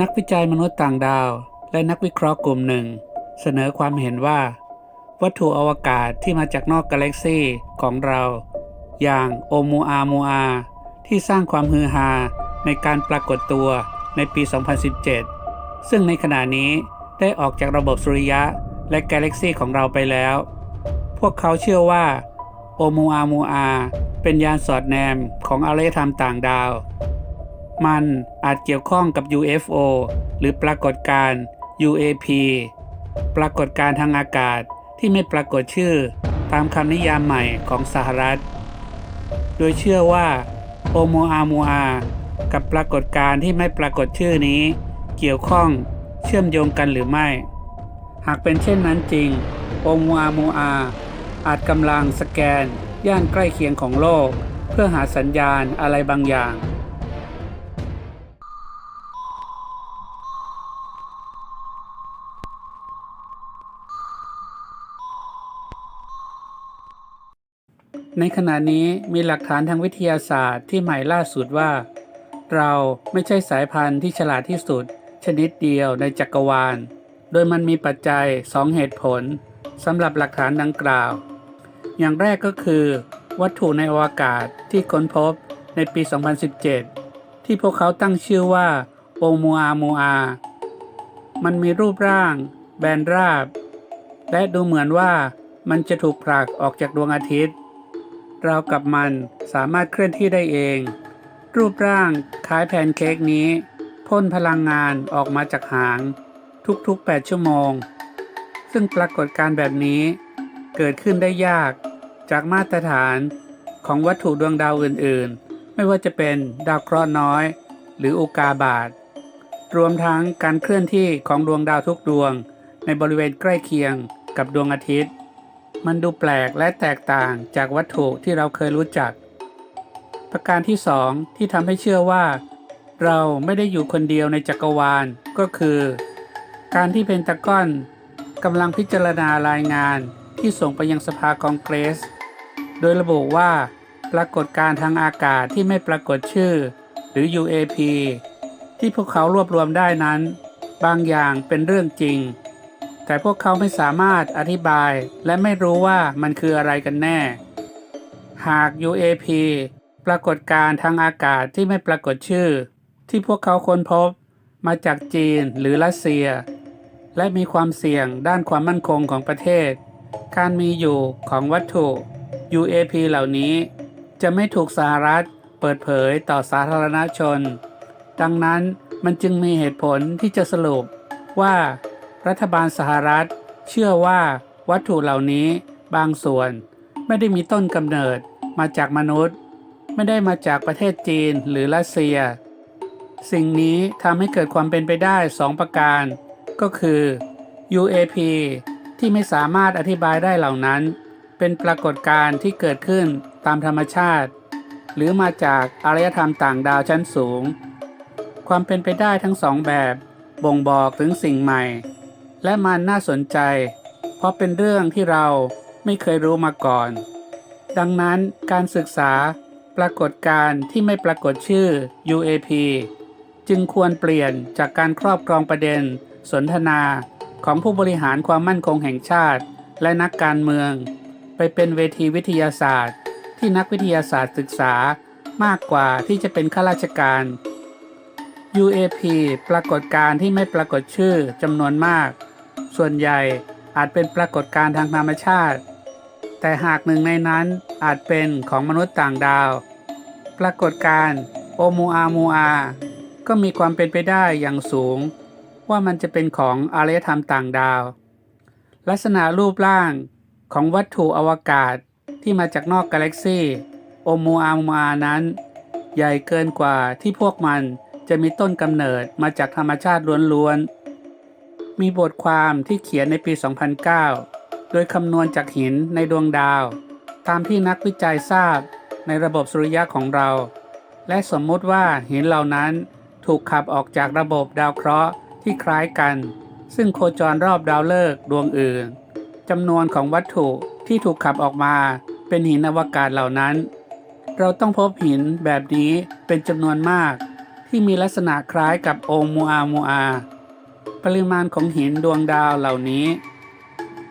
นักวิจัยมนุษย์ต่างดาว และนักวิเคราะห์กลุ่มหนึ่ง เสนอความเห็นว่า วัตถุอวกาศที่มาจากนอกกาแล็กซีของเรา อย่างโอมูอามูอาที่สร้างความฮือฮาในการปรากฏตัวในปี 2017 ซึ่งในขณะนี้ได้ออกจากระบบสุริยะและกาแล็กซีของเราไปแล้ว พวกเขาเชื่อว่าโอมูอามูอาเป็นยานสอดแนมของอารยธรรมต่างดาว มันอาจเกี่ยวข้องกับ UFO หรือปรากฏการณ์ UAP ปรากฏการณ์ทางอากาศที่ไม่ปรากฏชื่อตามคำนิยามใหม่ของสหรัฐ โดยเชื่อว่าโอโมอามูอากับปรากฏการณ์ที่ไม่ปรากฏชื่อนี้ เกี่ยวข้องเชื่อมโยงกันหรือไม่ หากเป็นเช่นนั้นจริง โอโมอามูอาอาจกำลังสแกนย่านใกล้เคียงของโลก เพื่อหาสัญญาณอะไรบางอย่าง ในขณะนี้มีหลักฐานทางวิทยาศาสตร์ที่ใหม่ล่าสุดว่า เราไม่ใช่สายพันธุ์ที่ฉลาดที่สุด ชนิดเดียวในจักรวาล โดยมันมีปัจจัยสองเหตุผลสำหรับหลักฐานดังกล่าว อย่างแรกก็คือ วัตถุในอวกาศที่ค้นพบในปี 2017 ที่พวกเขาตั้งชื่อว่าโอมูอามูอา มันมีรูปร่าง แบนราบ และดูเหมือนว่ามันจะถูกผลักออกจากดวงอาทิตย์ รากับมันสามารถเคลื่อนที่ได้เอง รูปร่างคล้ายแพนเค้กนี้พ่นพลังงานออกมาจากหาง ทุกๆ 8 ชั่วโมง ซึ่งปรากฏการณ์แบบนี้เกิดขึ้นได้ยากจากมาตรฐานของวัตถุดวงดาวอื่นๆ ไม่ว่าจะเป็นดาวเคราะห์น้อย หรืออุกาบาตรวมทั้งการเคลื่อนที่ของดวงดาวทุกดวง ในบริเวณใกล้เคียงกับดวงอาทิตย์ มันดูแปลกและแตกต่างจากวัตถุที่เราเคยรู้จัก ประการที่สองที่ทำให้เชื่อว่า เราไม่ได้อยู่คนเดียวในจักรวาลก็คือ การที่เพนตากอนกำลังพิจารณารายงานที่ส่งไปยังสภาคองเกรส โดยระบุว่า ปรากฏการทางอากาศที่ไม่ปรากฏชื่อ หรือ UAP ที่พวกเขารวบรวมได้นั้น บางอย่างเป็นเรื่องจริง แต่พวกเขาไม่สามารถอธิบายและไม่รู้ว่ามันคืออะไรกันแน่ หาก UAP ปรากฏการทางอากาศที่ไม่ปรากฏชื่อ ที่พวกเขาค้นพบมาจากจีนหรือรัสเซีย และมีความเสี่ยงด้านความมั่นคงของประเทศ การมีอยู่ของวัตถุ UAP เหล่านี้ จะไม่ถูกสหรัฐเปิดเผยต่อสาธารณชน ดังนั้นมันจึงมีเหตุผลที่จะสรุปว่า รัฐบาลสหรัฐ เชื่อว่าวัตถุเหล่านี้บางส่วน ไม่ได้มีต้นกำเนิดมาจากมนุษย์ ไม่ได้มาจากประเทศจีนหรือรัสเซีย สิ่งนี้ทำให้เกิดความเป็นไปได้สองประการ ก็คือ UAP ที่ไม่สามารถอธิบายได้เหล่านั้น เป็นปรากฏการณ์ที่เกิดขึ้นตามธรรมชาติ หรือมาจากอารยธรรมต่างดาวชั้นสูง ความเป็นไปได้ทั้งสองแบบ บ่งบอกถึงสิ่งใหม่ และมันน่าสนใจ เพราะเป็นเรื่องที่เราไม่เคยรู้มาก่อน ดังนั้นการศึกษาปรากฏการที่ไม่ปรากฏชื่อ UAP จึงควรเปลี่ยนจากการครอบครองประเด็น สนทนาของผู้บริหารความมั่นคงแห่งชาติ และนักการเมือง ไปเป็นเวทีวิทยาศาสตร์ ที่นักวิทยาศาสตร์ศึกษามากกว่าที่จะเป็นข้าราชการ UAP ปรากฏการที่ไม่ปรากฏชื่อจำนวนมาก ส่วนใหญ่อาจเป็นปรากฏการณ์ทางธรรมชาติ แต่หากหนึ่งในนั้นอาจเป็นของมนุษย์ต่างดาว ปรากฏการณ์โอมูอามูอา ก็มีความเป็นไปได้อย่างสูง ว่ามันจะเป็นของอารยธรรมต่างดาว ลักษณะรูปร่างของวัตถุอวกาศที่มาจากนอกกาแล็กซี่โอมูอามูอานั้น ใหญ่เกินกว่าที่พวกมันจะมีต้นกำเนิดมาจากธรรมชาติล้วนๆ มีบทความที่เขียนในปี 2009 โดยคำนวณจากหินในดวงดาว ตามที่นักวิจัยทราบในระบบสุริยะของเรา และสมมติว่าหินเหล่านั้นถูกขับออกจากระบบดาวเคราะห์ที่คล้ายกัน ซึ่งโคจรรอบดาวฤกษ์ดวงอื่นจำนวนของวัตถุที่ถูกขับออกมาเป็นหินอวกาศเหล่านั้น เราต้องพบหินแบบนี้เป็นจำนวนมาก ที่มีลักษณะคล้ายกับโอมูอามูอา ปริมาณของหินดวงดาวเหล่านี้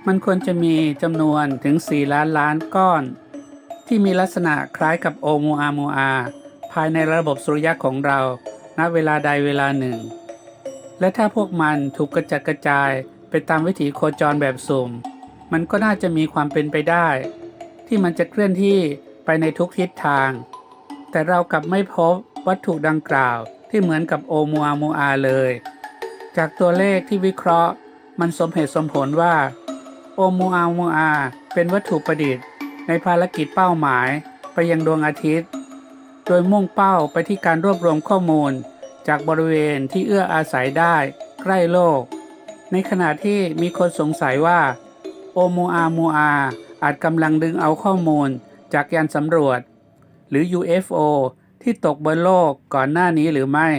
มันควรจะมีจำนวนถึง 4 ล้านล้านก้อน ที่มีลักษณะคล้ายกับโอมูอามูอา ภายในระบบสุริยะของเรา ณ เวลาใดเวลาหนึ่ง และถ้าพวกมันถูกกระจัดกระจายไปตามวิถีโคจรแบบสุ่ม มันก็น่าจะมีความเป็นไปได้ ที่มันจะเคลื่อนที่ไปในทุกทิศทาง แต่เรากลับไม่พบวัตถุดังกล่าวที่เหมือนกับโอมูอามูอาเลย จากตัวเลขที่วิเคราะห์ มันสมเหตุสมผลว่า โอมูอามูอา เป็นวัตถุประดิษฐ์ ในภารกิจเป้าหมายไปยังดวงอาทิตย์ โดยมุ่งเป้าไปที่การรวบรวมข้อมูล จากบริเวณที่เอื้ออาศัยได้ใกล้โลก ในขณะที่มีคนสงสัยว่า โอมูอามูอาอาจกำลังดึงเอาข้อมูลจากยานสำรวจ หรือ UFO ที่ตกบนโลกก่อนหน้านี้หรือไม่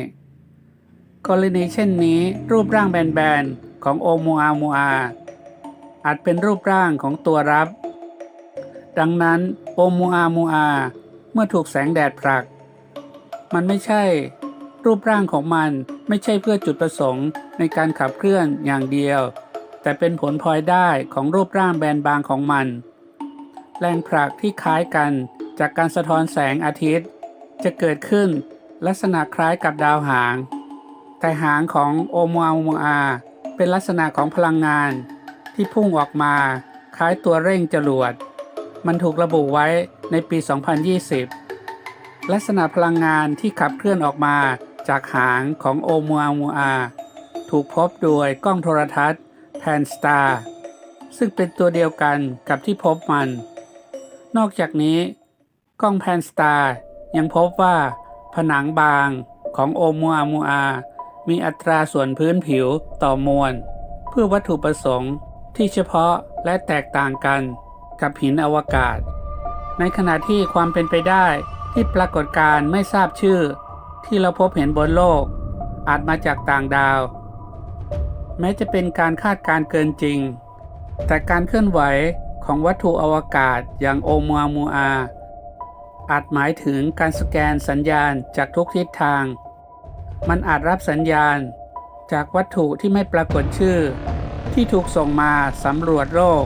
กรณีเช่นนี้รูปร่างแบนๆ ของโอมูอามูอา อาจเป็นรูปร่างของตัวรับ ดังนั้นโอมูอามูอา เมื่อถูกแสงแดดผลัก มันไม่ใช่ รูปร่างของมันไม่ใช่เพื่อจุดประสงค์ในการขับเคลื่อนอย่างเดียว แต่เป็นผลพลอยได้ของรูปร่างแบนบางของมัน แรงผลักที่คล้ายกันจากการสะท้อนแสงอาทิตย์ จะเกิดขึ้นลักษณะคล้ายกับดาวหาง แต่หางของโอมูอามูอา เป็นลักษณะของพลังงาน ที่พุ่งออกมาคล้ายตัวเร่งจรวด มันถูกระบุไว้ในปี 2020 ลักษณะพลังงานที่ขับเคลื่อนออกมาจากหางของโอมูอามูอา ถูกพบโดยกล้องโทรทัศน์แพนสตาร์ซึ่งเป็นตัวเดียวกันกับที่พบมัน นอกจากนี้ กล้องแพนสตาร์ยังพบว่า ผนังบางของโอมูอามูอา มีอัตราส่วนพื้นผิวต่อมวล เพื่อวัตถุประสงค์ที่เฉพาะและแตกต่างกันกับหินอวกาศ ในขณะที่ความเป็นไปได้ที่ปรากฏการไม่ทราบชื่อ ที่เราพบเห็นบนโลก อาจมาจากต่างดาว แม้จะเป็นการคาดการณ์เกินจริง แต่การเคลื่อนไหวของวัตถุอวกาศอย่างโอมูอามูอา อาจหมายถึงการสแกนสัญญาณจากทุกทิศทาง มันอาจรับสัญญาณ จากวัตถุที่ไม่ปรากฏชื่อ ที่ถูกส่งมาสำรวจโลก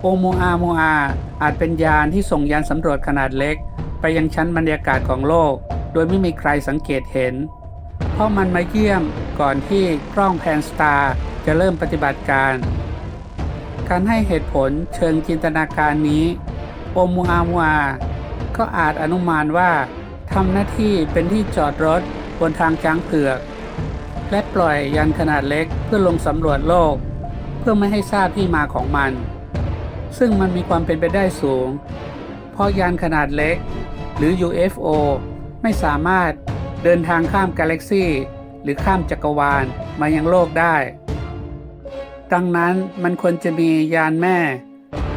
โอมูอามูอาอาจเป็นยานที่ส่งยานสำรวจขนาดเล็ก ไปยังชั้นบรรยากาศของโลก โดยไม่มีใครสังเกตเห็น เพราะมันมาเยี่ยมก่อนที่กล้องแพนสตาร์จะเริ่มปฏิบัติการ การให้เหตุผลเชิงจินตนาการนี้โอมูอามูอาก็อาจอนุมานว่าทำหน้าที่เป็นที่จอดรถ บนทางช้างเผือก และปล่อยยานขนาดเล็กเพื่อลงสำรวจโลก เพื่อไม่ให้ทราบที่มาของมัน ซึ่งมันมีความเป็นไปได้สูง เพราะยานขนาดเล็ก หรือ UFO ไม่สามารถเดินทางข้ามกาแล็กซีหรือข้ามจักรวาลมายังโลกได้ ดังนั้นมันควรจะมียานแม่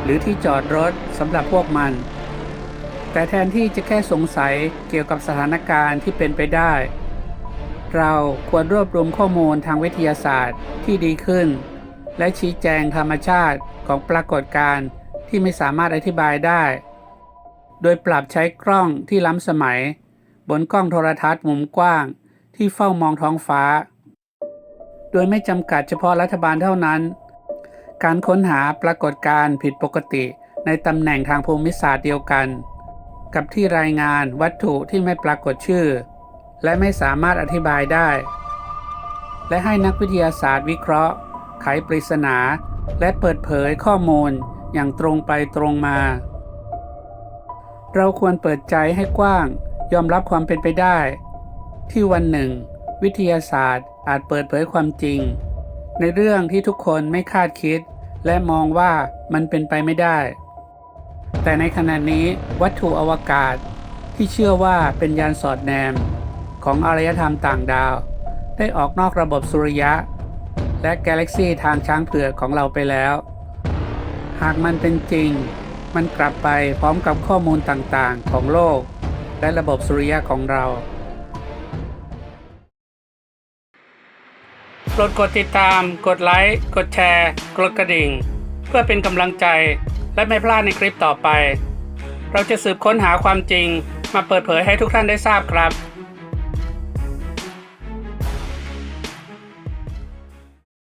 หรือที่จอดรถสำหรับพวกมัน แต่แทนที่จะแค่สงสัยเกี่ยวกับสถานการณ์ที่เป็นไปได้ เราควรรวบรวมข้อมูลทางวิทยาศาสตร์ที่ดีขึ้น และชี้แจงธรรมชาติของปรากฏการณ์ที่ไม่สามารถอธิบายได้ โดยปรับใช้กล้องที่ล้ำสมัย บนกล้องโทรทัศน์มุมกว้าง ที่เฝ้ามองท้องฟ้า โดยไม่จำกัดเฉพาะรัฐบาลเท่านั้น การค้นหาปรากฏการณ์ผิดปกติในตำแหน่งทางภูมิศาสตร์เดียวกัน กับที่รายงานวัตถุที่ไม่ปรากฏชื่อ และไม่สามารถอธิบายได้ และให้นักวิทยาศาสตร์วิเคราะห์ ไขปริศนา และเปิดเผยข้อมูลอย่างตรงไปตรงมา เราควรเปิดใจให้กว้าง ยอมรับความเป็นไปได้ ที่วันหนึ่ง วิทยาศาสตร์อาจเปิดเผยความจริง ในเรื่องที่ทุกคนไม่คาดคิด และมองว่ามันเป็นไปไม่ได้ แต่ในขณะนี้วัตถุอวกาศที่เชื่อว่าเป็นยานสอดแนม ของอารยธรรมต่างดาว ได้ออกนอกระบบสุริยะ และกาแล็กซีทางช้างเผือกของเราไปแล้ว หากมันเป็นจริง มันกลับไปพร้อมกับข้อมูลต่างๆ ของโลก และระบบสุริยะของเราโปรดกดติดตาม กดไลค์ กดแชร์ กดกระดิ่ง เพื่อเป็นกำลังใจและไม่พลาดในคลิปต่อไป เราจะสืบค้นหาความจริงมาเปิดเผยให้ทุกท่านได้ทราบครับ